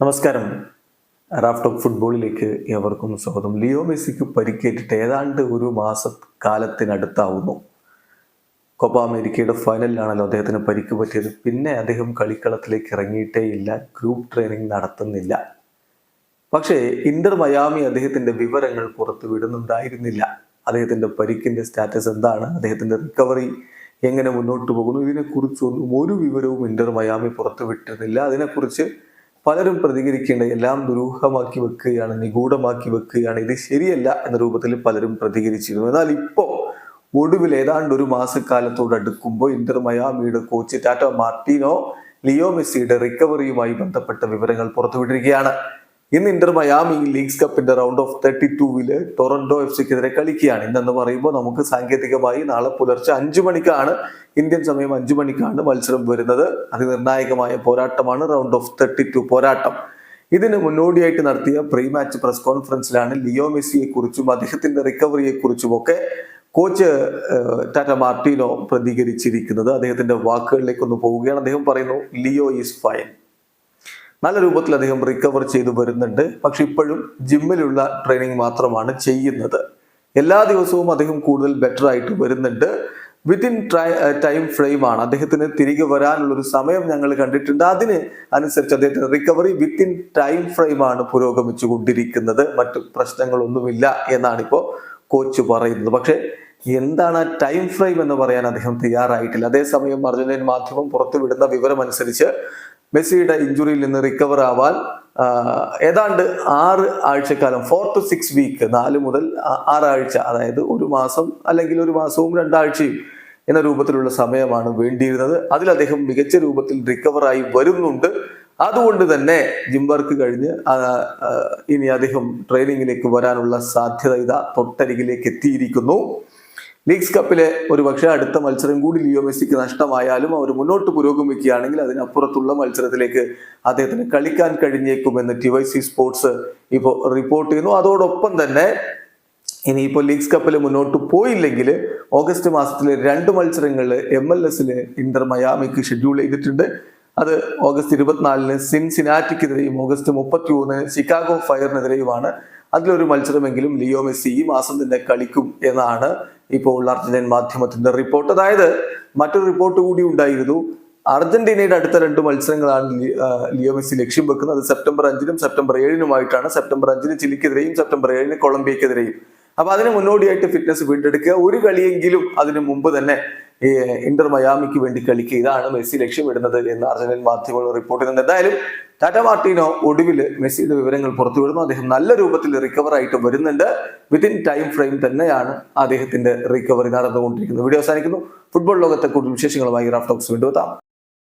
നമസ്കാരം. റാഫ്റ്റോക്ക് ഫുട്ബോളിലേക്ക് എവർക്കും സ്വാഗതം. ലിയോ മെസ്സിക്ക് പരിക്കേറ്റിട്ട് ഏതാണ്ട് ഒരു മാസ കാലത്തിനടുത്താവുന്നു. കോപ്പ അമേരിക്കയുടെ ഫൈനലിലാണല്ലോ അദ്ദേഹത്തിന് പരിക്ക് പറ്റിയത്. പിന്നെ അദ്ദേഹം കളിക്കളത്തിലേക്ക് ഇറങ്ങിയിട്ടേ ഇല്ല. ഗ്രൂപ്പ് ട്രെയിനിങ് നടത്തുന്നില്ല. പക്ഷേ ഇന്റർ മയാമി അദ്ദേഹത്തിന്റെ വിവരങ്ങൾ പുറത്തു വിടുന്നുണ്ടായിരുന്നില്ല. അദ്ദേഹത്തിന്റെ പരിക്കിന്റെ സ്റ്റാറ്റസ് എന്താണ്? അദ്ദേഹത്തിന്റെ റിക്കവറി എങ്ങനെ മുന്നോട്ട് പോകുന്നു? ഇതിനെക്കുറിച്ചൊന്നും ഒരു വിവരവും ഇന്റർ മയാമി പുറത്തു വിട്ടിരുന്നില്ല. അതിനെക്കുറിച്ച് പലരും പ്രതികരിക്കേണ്ട എല്ലാം ദുരൂഹമാക്കി വെക്കുകയാണ് നിഗൂഢമാക്കി വെക്കുകയാണ്. ഇത് ശരിയല്ല എന്ന രൂപത്തിൽ പലരും പ്രതികരിച്ചിരുന്നു. എന്നാൽ ഇപ്പോൾ ഒടുവിൽ ഏതാണ്ട് ഒരു മാസക്കാലത്തോട് അടുക്കുമ്പോൾ ഇന്റർ മയാമിയുടെ കോച്ച് ടാറ്റ മാർട്ടിനോ ലിയോ മെസ്സിയുടെ റിക്കവറിയുമായി ബന്ധപ്പെട്ട വിവരങ്ങൾ പുറത്തുവിട്ടിരിക്കുകയാണ്. ഇന്ന് ഇന്റർ മയാമി ലീഗ്സ് കപ്പിന്റെ റൗണ്ട് ഓഫ് തേർട്ടി ടൂവിൽ ടൊറന്റോ എഫ് സിക്കെതിരെ കളിക്കുകയാണ്. ഇന്നെന്ന് പറയുമ്പോൾ നമുക്ക് സാങ്കേതികമായി നാളെ പുലർച്ചെ അഞ്ചു മണിക്കാണ് ഇന്ത്യൻ സമയം അഞ്ചു മണിക്കാണ് മത്സരം വരുന്നത്. അതിനിർണായകമായ പോരാട്ടമാണ് റൗണ്ട് ഓഫ് തേർട്ടി ടു പോരാട്ടം. ഇതിന് മുന്നോടിയായിട്ട് നടത്തിയ പ്രീ മാച്ച് പ്രസ് കോൺഫറൻസിലാണ് ലിയോ മെസ്സിയെ കുറിച്ചും അദ്ദേഹത്തിന്റെ റിക്കവറിയെ കുറിച്ചും ഒക്കെ കോച്ച് ടാറ്റ മാർട്ടിനോ പ്രതികരിച്ചിരിക്കുന്നത്. അദ്ദേഹത്തിന്റെ വാക്കുകളിലേക്ക് ഒന്ന് പോവുകയാണ്. അദ്ദേഹം പറയുന്നു ലിയോ ഈസ് ഫൈൻ നല്ല രൂപത്തിൽ അദ്ദേഹം റിക്കവർ ചെയ്തു വരുന്നുണ്ട്. പക്ഷെ ഇപ്പോഴും ജിമ്മിലുള്ള ട്രെയിനിങ് മാത്രമാണ് ചെയ്യുന്നത്. എല്ലാ ദിവസവും അദ്ദേഹം കൂടുതൽ ബെറ്റർ ആയിട്ട് വരുന്നുണ്ട്. വിത്തിൻ ട്രൈ ടൈം ഫ്രെയിമാണ് അദ്ദേഹത്തിന് തിരികെ വരാനുള്ളൊരു സമയം ഞങ്ങൾ കണ്ടിട്ടുണ്ട്. അതിന് അനുസരിച്ച് അദ്ദേഹത്തിന് റിക്കവറി വിത്തിൻ ടൈം ഫ്രെയിമാണ് പുരോഗമിച്ചുകൊണ്ടിരിക്കുന്നത്. പുരോഗമിച്ചു കൊണ്ടിരിക്കുന്നത് മറ്റു പ്രശ്നങ്ങളൊന്നുമില്ല എന്നാണ് ഇപ്പോൾ കോച്ച് പറയുന്നത്. പക്ഷേ എന്താണ് ടൈം ഫ്രെയിം എന്ന് പറയാൻ അദ്ദേഹം തയ്യാറായിട്ടില്ല. അതേസമയം അർജന്റീൻ മാധ്യമം പുറത്തുവിടുന്ന വിവരം അനുസരിച്ച് മെസ്സിയുടെ ഇഞ്ചുറിയിൽ നിന്ന് റിക്കവർ ആവാൻ ഏതാണ്ട് ആറ് ആഴ്ചക്കാലം ഫോർ ടു സിക്സ് വീക്ക് നാല് മുതൽ ആ- ആറാഴ്ച അതായത് ഒരു മാസം അല്ലെങ്കിൽ ഒരു മാസവും രണ്ടാഴ്ചയും എന്ന രൂപത്തിലുള്ള സമയമാണ് വേണ്ടിയിരുന്നത്. അതിൽ അദ്ദേഹം മികച്ച രൂപത്തിൽ റിക്കവറായി വരുന്നുണ്ട്. അതുകൊണ്ട് തന്നെ ജിം വർക്ക് കഴിഞ്ഞ് ഇനി അദ്ദേഹം ട്രെയിനിങ്ങിലേക്ക് വരാനുള്ള സാധ്യത ഇതാ തൊട്ടരികിലേക്ക് എത്തിയിരിക്കുന്നു. ലീഗ്സ് കപ്പിലെ ഒരു പക്ഷേ അടുത്ത മത്സരം കൂടി ലിയോ മെസ്സിക്ക് നഷ്ടമായാലും അവർ മുന്നോട്ട് പുരോഗമിക്കുകയാണെങ്കിൽ അതിനപ്പുറത്തുള്ള മത്സരത്തിലേക്ക് അദ്ദേഹത്തിന് കളിക്കാൻ കഴിഞ്ഞേക്കുമെന്ന് ടി വൈ സി സ്പോർട്സ് ഇപ്പോൾ റിപ്പോർട്ട് ചെയ്യുന്നു. അതോടൊപ്പം തന്നെ ഇനിയിപ്പോൾ ലീഗ്സ് കപ്പിൽ മുന്നോട്ട് പോയില്ലെങ്കിൽ ഓഗസ്റ്റ് മാസത്തിലെ രണ്ട് മത്സരങ്ങൾ എം എൽ എസിൽ ഇന്റർ മയാമിക്ക് ഷെഡ്യൂൾ ചെയ്തിട്ടുണ്ട്. അത് ഓഗസ്റ്റ് ഇരുപത്തിനാലിന് സിൻസിനാറ്റിക്കെതിരെയും ഓഗസ്റ്റ് മുപ്പത്തി മൂന്നിന് ചിക്കാഗോ ഫയറിനെതിരെയുമാണ്. അതിലൊരു മത്സരമെങ്കിലും ലിയോ മെസ്സി ഈ മാസം തന്നെ കളിക്കും എന്നാണ് ഇപ്പോൾ അർജന്റീൻ മാധ്യമത്തിന്റെ റിപ്പോർട്ട്. അതായത് മറ്റൊരു റിപ്പോർട്ട് കൂടി ഉണ്ടായിരുന്നു. അർജന്റീനയുടെ അടുത്ത രണ്ട് മത്സരങ്ങളാണ് ലിയോ മെസ്സി ലക്ഷ്യം വെക്കുന്നത്. അത് സെപ്റ്റംബർ അഞ്ചിനും സെപ്റ്റംബർ ഏഴിനുമായിട്ടാണ്. സെപ്റ്റംബർ അഞ്ചിന് ചിലിക്കെതിരെയും സെപ്റ്റംബർ ഏഴിന് കൊളംബിയക്കെതിരെയും. അപ്പൊ അതിന് മുന്നോടിയായിട്ട് ഫിറ്റ്നസ് വീണ്ടെടുക്കുക. ഒരു കളിയെങ്കിലും അതിനു മുമ്പ് തന്നെ ഇന്റർ മയാമിക്ക് വേണ്ടി കളിക്കുക. ഇതാണ് മെസ്സി ലക്ഷ്യമിടുന്നത് എന്ന് അർജന്റീൻ മാധ്യമങ്ങൾ റിപ്പോർട്ട് ചെയ്യുന്നത് എന്തായാലും ടാറ്റ മാർട്ടിനോ ഒടുവിൽ മെസ്സിയുടെ വിവരങ്ങൾ പുറത്തുവിടുന്നു അദ്ദേഹം നല്ല രൂപത്തിൽ റിക്കവർ ആയിട്ട് വരുന്നുണ്ട്. വിത്തിൻ ടൈം ഫ്രെയിം തന്നെയാണ് അദ്ദേഹത്തിന്റെ റിക്കവറി നടന്നുകൊണ്ടിരിക്കുന്നത്. വീഡിയോ അവസാനിക്കുന്നു. ഫുട്ബോൾ ലോകത്തെ കൂടുതൽ വിശേഷങ്ങളുമായി റാഫ്റ്റോക്സ് വീണ്ടും എത്താം.